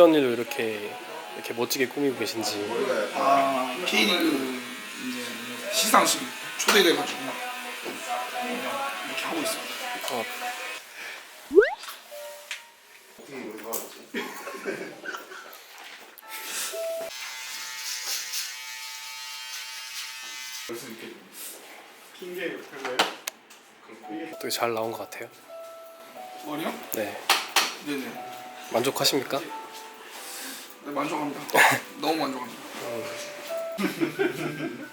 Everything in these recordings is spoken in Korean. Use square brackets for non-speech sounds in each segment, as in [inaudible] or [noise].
어쩐 일로 이렇게 이렇게 멋지게 꾸미고 계신지. 아 K리그 이제 시상식 초대돼가지고 이렇게 하고 있습니다. 어, 되게 잘 나온 것 같아요. 머리요? 네. 네네. 만족하십니까? 네 만족합니다. [laughs] 너무 만족합니다. [laughs]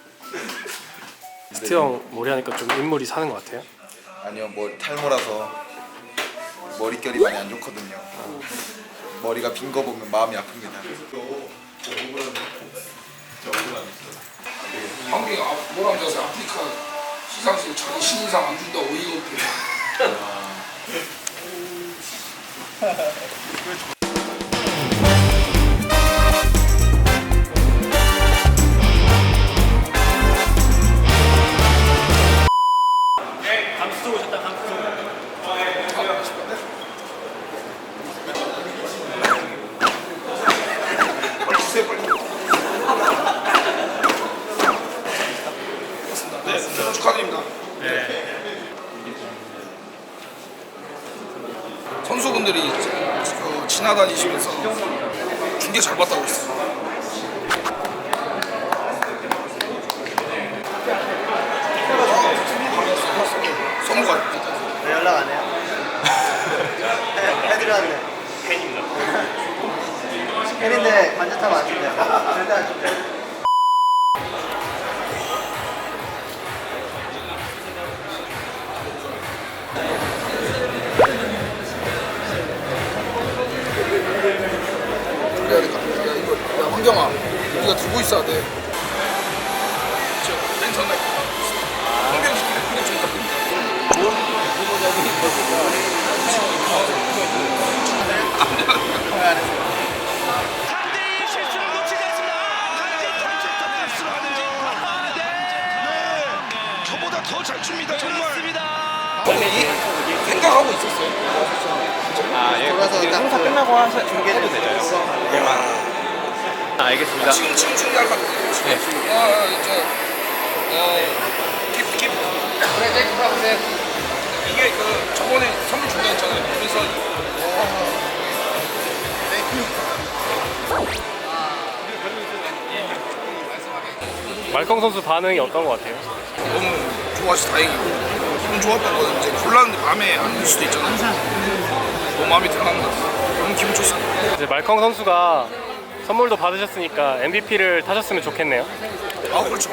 스트 형 머리 하니까 좀 인물이 사는 것 같아요. 아니요 뭐 탈모라서 머릿결이 많이 안 좋거든요 머리가 빈 거 보면 마음이 아픕니다 한국이 아, 뭐라고 하세요? 아프리카 시상식 자기 신인상 안 준다 어이가 없게. 선수분들이 어, 지나다니시면서 중계 잘 봤다고 했어요. 선수가 왜 연락 안 해요? 해- 해드렸네. 팬인가? 팬인데 관제탑 안 준대요. 절대 안 준대요. 우리가 들고 있어야 돼. 저, 근데 좀 실수를 놓치지 않습니다. 강제 탈출점을 수하는지. 아, 네. 저보다 더잘 춥니다, 정말. 그렇습니다. 생각하고 있었어요. 돌아서 딱 행사 끝나고 하셔 중계해도 되죠? 지금 지금 중요할 것 같아요. 네. 아, 저, 어, 킵, 킵. 그래, 네, 그래, 이게 그 저번에 선물 준다 했잖아요. 그래서 말컹 선수 반응이 어떤 것 같아요? 너무 좋아서 다행이고 기분 좋았던 거는 이제 골랐는데 마음에 안 들 수도 있잖아요. 너무 마음에 들어가는 것 같아요. 너무 기분 좋습니다. 이제 말컹 선수가 선물도 받으셨으니까 MVP를 타셨으면 좋겠네요. 아 그렇죠.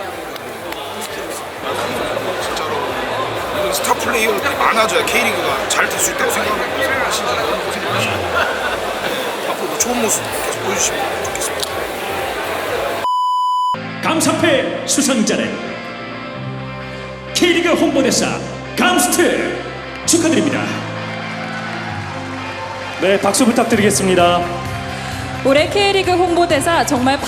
진짜로 이런 스타 플레이어들이 많아져야 K리그가 잘 될 수 있다고 생각하고 너무 고생 많으십니다. 앞으로도 좋은 모습 계속 보여주시면 좋겠습니다. 감사패 수상자는 K리그 홍보대사 감스트 축하드립니다. 네, 박수 부탁드리겠습니다. 올해 K리그 홍보대사 정말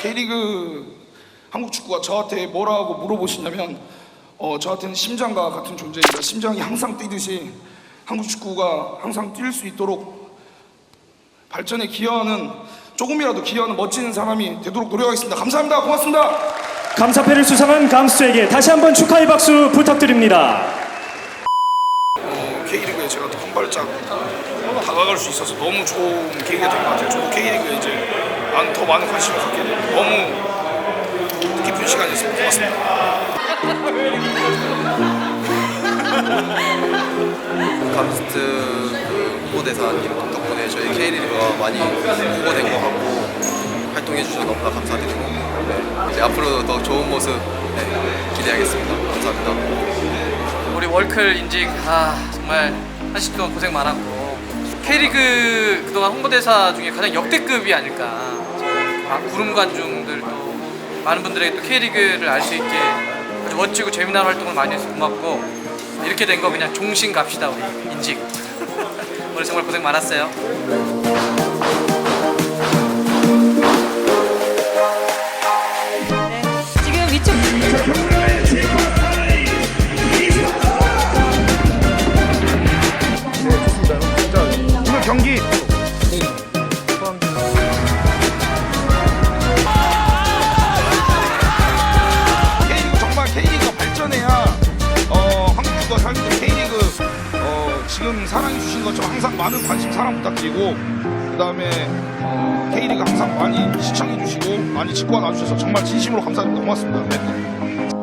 K리그 한국 축구가 저한테 뭐라고 물어보시냐면 어, 저한테는 심장과 같은 존재입니다. 심장이 항상 뛰듯이 한국 축구가 항상 뛸 수 있도록 발전에 기여하는 조금이라도 기여하는 멋진 사람이 되도록 노력하겠습니다. 감사합니다. 고맙습니다. 감사패를 수상한 감스트에게 다시 한번 축하의 박수 부탁드립니다. 어, K리그에 제가 더한 발짝 다가갈 수 있어서 너무 좋은 계기가 된 것 같아요. 저도 K리그에 이제 안- 더 많은 관심을 갖게 되고 너무 깊은 시간이었습니다. 고맙습니다. [laughs] 감스트 그 홍보대사님 덕분에 저희 K리그가 많이 홍보된 것 같고 활동해 주셔서 너무나 감사드리고 네, 이제 앞으로도 더 좋은 모습 네, 기대하겠습니다. 감사합니다. 우리 월클 인직 아 정말 한 시간 동안 고생 많았고. K리그 그동안 홍보대사 중에 가장 역대급이 아닐까. 아, 구름 관중들도 많은 분들에게 또 K리그를 알 수 있게 아주 멋지고 재미난 활동을 많이 해서 고맙고. 이렇게 된 거 그냥 종신 갑시다 우리 인직. [laughs] 오늘 정말 고생 많았어요 항상 많은 관심 사랑 부탁드리고 그다음에 어, 케이리가 항상 많이 시청해주시고 많이 직관 와주셔서 정말 진심으로 감사드립니다. 고맙습니다. 네.